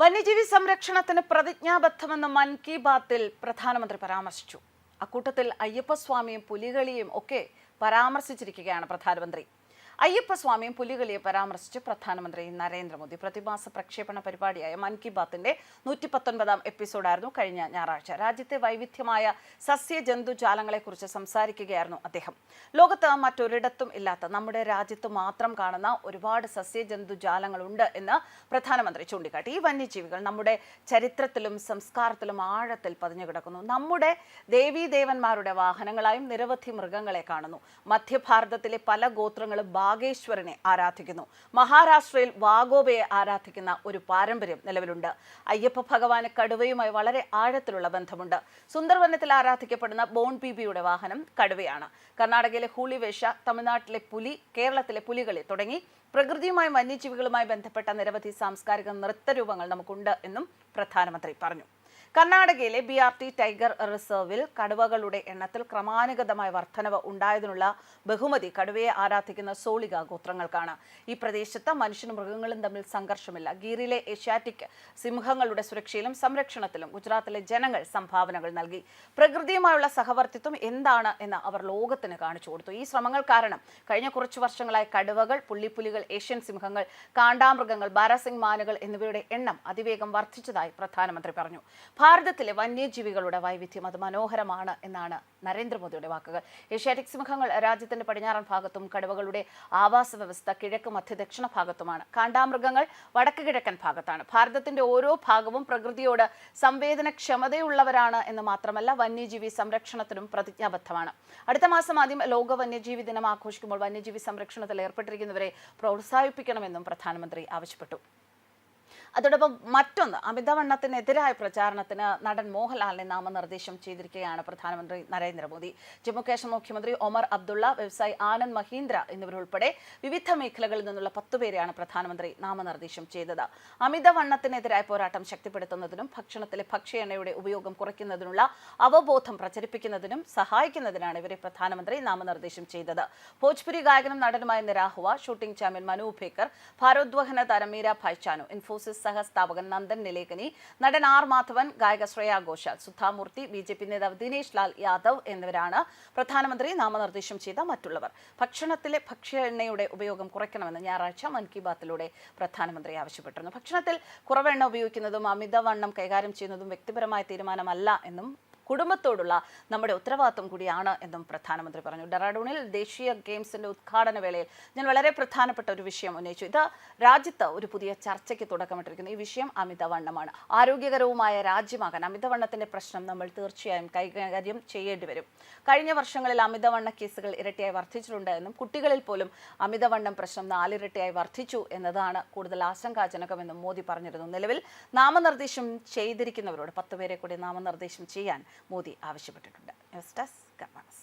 വന്യജീവി സംരക്ഷണത്തിന് പ്രതിജ്ഞാബദ്ധമെന്ന് മൻ കി ബാത്തിൽ പ്രധാനമന്ത്രി പരാമർശിച്ചു. അക്കൂട്ടത്തിൽ അയ്യപ്പസ്വാമിയും പുലികളിയും ഒക്കെ പരാമർശിച്ചിരിക്കുകയാണ് പ്രധാനമന്ത്രി. അയ്യപ്പസ്വാമിയും പുലികളിയെ പരാമർശിച്ച് പ്രധാനമന്ത്രി നരേന്ദ്രമോദി പ്രതിമാസ പ്രക്ഷേപണ പരിപാടിയായ മൻ കി ബാത്തിന്റെ നൂറ്റി പത്തൊൻപതാം എപ്പിസോഡായിരുന്നു കഴിഞ്ഞ ഞായറാഴ്ച. രാജ്യത്തെ വൈവിധ്യമായ സസ്യ ജന്തുജാലങ്ങളെക്കുറിച്ച് സംസാരിക്കുകയായിരുന്നു അദ്ദേഹം. ലോകത്ത് മറ്റൊരിടത്തും ഇല്ലാത്ത നമ്മുടെ രാജ്യത്ത് മാത്രം കാണുന്ന ഒരുപാട് സസ്യ ജന്തുജാലങ്ങളുണ്ട് എന്ന് പ്രധാനമന്ത്രി ചൂണ്ടിക്കാട്ടി. ഈ വന്യജീവികൾ നമ്മുടെ ചരിത്രത്തിലും സംസ്കാരത്തിലും ആഴത്തിൽ പതിഞ്ഞു കിടക്കുന്നു. നമ്മുടെ ദേവീദേവന്മാരുടെ വാഹനങ്ങളായും നിരവധി മൃഗങ്ങളെ കാണുന്നു. മധ്യഭാരതത്തിലെ പല ഗോത്രങ്ങളും ബാഗേശ്വരനെ ആരാധിക്കുന്നു. മഹാരാഷ്ട്രയിൽ വാഗോബയെ ആരാധിക്കുന്ന ഒരു പാരമ്പര്യം നിലവിലുണ്ട്. അയ്യപ്പ ഭഗവാന് കടുവയുമായി വളരെ ആഴത്തിലുള്ള ബന്ധമുണ്ട്. സുന്ദർവനത്തിൽ ആരാധിക്കപ്പെടുന്ന ബോൺ ബീബിയുടെ വാഹനം കടുവയാണ്. കർണാടകയിലെ ഹൂളിവേഷ തമിഴ്നാട്ടിലെ പുലി കേരളത്തിലെ പുലികളി തുടങ്ങി പ്രകൃതിയുമായും വന്യജീവികളുമായി ബന്ധപ്പെട്ട നിരവധി സാംസ്കാരിക നൃത്തരൂപങ്ങൾ നമുക്കുണ്ട് എന്നും പ്രധാനമന്ത്രി പറഞ്ഞു. കർണാടകയിലെ ബി ആർ ടി ടൈഗർ റിസർവിൽ കടുവകളുടെ എണ്ണത്തിൽ ക്രമാനുഗതമായ വർധനവ് ഉണ്ടായതിനുള്ള ബഹുമതി കടുവയെ ആരാധിക്കുന്ന സോളിക ഗോത്രങ്ങൾക്കാണ്. ഈ പ്രദേശത്ത് മനുഷ്യനും മൃഗങ്ങളും തമ്മിൽ സംഘർഷമില്ല. ഗീറിലെ ഏഷ്യാറ്റിക് സിംഹങ്ങളുടെ സുരക്ഷയിലും സംരക്ഷണത്തിലും ഗുജറാത്തിലെ ജനങ്ങൾ സംഭാവനകൾ നൽകി. പ്രകൃതിയുമായുള്ള സഹവർത്തിത്വം എന്താണ് എന്ന് അവർ ലോകത്തിന് കാണിച്ചു കൊടുത്തു. ഈ ശ്രമങ്ങൾ കാരണം കഴിഞ്ഞ കുറച്ചു വർഷങ്ങളായി കടുവകൾ പുള്ളിപ്പുലികൾ ഏഷ്യൻ സിംഹങ്ങൾ കാണ്ടാമൃഗങ്ങൾ ബാരാസിംഗ് മാനുകൾ എന്നിവയുടെ എണ്ണം അതിവേഗം വർദ്ധിച്ചതായി പ്രധാനമന്ത്രി പറഞ്ഞു. ഭാരതത്തിലെ വന്യജീവികളുടെ വൈവിധ്യം അത് മനോഹരമാണ് എന്നാണ് നരേന്ദ്രമോദിയുടെ വാക്കുകൾ. ഏഷ്യാറ്റിക് സിംഹങ്ങൾ രാജ്യത്തിന്റെ പടിഞ്ഞാറൻ ഭാഗത്തും കടുവകളുടെ ആവാസ വ്യവസ്ഥ കിഴക്ക് മധ്യ ദക്ഷിണ ഭാഗത്തുമാണ്. കാണ്ടാമൃഗങ്ങൾ വടക്ക് കിഴക്കൻ ഭാഗത്താണ്. ഭാരതത്തിന്റെ ഓരോ ഭാഗവും പ്രകൃതിയോട് സംവേദനക്ഷമതയുള്ളവരാണ് എന്ന് മാത്രമല്ല വന്യജീവി സംരക്ഷണത്തിനും പ്രതിജ്ഞാബദ്ധമാണ്. അടുത്ത മാസം ആദ്യം ലോക വന്യജീവി ദിനം ആഘോഷിക്കുമ്പോൾ വന്യജീവി സംരക്ഷണത്തിൽ ഏർപ്പെട്ടിരിക്കുന്നവരെ പ്രോത്സാഹിപ്പിക്കണമെന്നും പ്രധാനമന്ത്രി ആവശ്യപ്പെട്ടു. അതോടൊപ്പം മറ്റൊന്ന് അമിതവണ്ണത്തിനെതിരായ പ്രചാരണത്തിന് നടൻ മോഹൻലാലിനെ നാമനിർദ്ദേശം ചെയ്തിരിക്കുകയാണ് പ്രധാനമന്ത്രി നരേന്ദ്രമോദി. ജമ്മു കാശ്മീർ മുഖ്യമന്ത്രി ഒമർ അബ്ദുള്ള വ്യവസായി ആനന്ദ് മഹീന്ദ്ര എന്നിവരുൾപ്പെടെ വിവിധ മേഖലകളിൽ നിന്നുള്ള പത്തുപേരെയാണ് പ്രധാനമന്ത്രി നാമനിർദ്ദേശം ചെയ്തത്. അമിതവണ്ണത്തിനെതിരായ പോരാട്ടം ശക്തിപ്പെടുത്തുന്നതിനും ഭക്ഷണത്തിലെ ഭക്ഷ്യ ഉപയോഗം കുറയ്ക്കുന്നതിനുള്ള അവബോധം പ്രചരിപ്പിക്കുന്നതിനും സഹായിക്കുന്നതിനാണ് ഇവരെ പ്രധാനമന്ത്രി നാമനിർദ്ദേശം ചെയ്തത്. ഭോജ്പുരി ഗായകനും നടനുമായ നിരാഹുവ ഷൂട്ടിംഗ് ചാമ്പ്യൻ മനു ഭേക്കർ ഭാരോദ്വഹന താരം മീര ഭായ്ചാനു ഇൻഫോസിസ് സഹസ്ഥാപകൻ നന്ദൻ നിലേക്കനി നടൻ ആർ മാധവൻ ഗായക Shreya Ghoshal Sudha Murthy B J P നേതാവ് ദിനേശ് ലാൽ യാദവ് എന്നിവരാണ് പ്രധാനമന്ത്രി നാമനിർദ്ദേശം ചെയ്ത മറ്റുള്ളവർ. ഭക്ഷണത്തിലെ ഭക്ഷ്യ എണ്ണയുടെ ഉപയോഗം കുറയ്ക്കണമെന്ന് ഞായറാഴ്ച മൻ കി ബാത്തിലൂടെ പ്രധാനമന്ത്രി ആവശ്യപ്പെട്ടിരുന്നു. ഭക്ഷണത്തിൽ കുറവെണ്ണ ഉപയോഗിക്കുന്നതും അമിതവണ്ണം കൈകാര്യം ചെയ്യുന്നതും വ്യക്തിപരമായ തീരുമാനമല്ല എന്നും കുടുംബത്തോടുള്ള നമ്മുടെ ഉത്തരവാദിത്വം കൂടിയാണ് എന്നും പ്രധാനമന്ത്രി പറഞ്ഞു. ഡെറാഡൂണിൽ ദേശീയ ഗെയിംസിന്റെ ഉദ്ഘാടന വേളയിൽ ഞാൻ വളരെ പ്രധാനപ്പെട്ട ഒരു വിഷയം ഉന്നയിച്ചു. ഇത് രാജ്യത്ത് ഒരു പുതിയ ചർച്ചയ്ക്ക് തുടക്കമിട്ടിരിക്കുന്നു. ഈ വിഷയം അമിതവണ്ണമാണ്. ആരോഗ്യകരവുമായ രാജ്യമാകാൻ അമിതവണ്ണത്തിന്റെ പ്രശ്നം നമ്മൾ തീർച്ചയായും കൈകാര്യം ചെയ്യേണ്ടി വരും. കഴിഞ്ഞ വർഷങ്ങളിൽ അമിതവണ്ണ കേസുകൾ ഇരട്ടിയായി വർദ്ധിച്ചിട്ടുണ്ട് എന്നും കുട്ടികളിൽ പോലും അമിതവണ്ണം പ്രശ്നം നാലിരട്ടിയായി വർദ്ധിച്ചു എന്നതാണ് കൂടുതൽ ആശങ്കാജനകമെന്നും മോദി പറഞ്ഞിരുന്നു. നിലവിൽ നാമനിർദ്ദേശം ചെയ്തിരിക്കുന്നവരോട് പത്തുപേരെ കൂടി നാമനിർദ്ദേശം ചെയ്യാൻ മോദി ആവശ്യപ്പെട്ടിട്ടുണ്ട്. News desk കമാസ്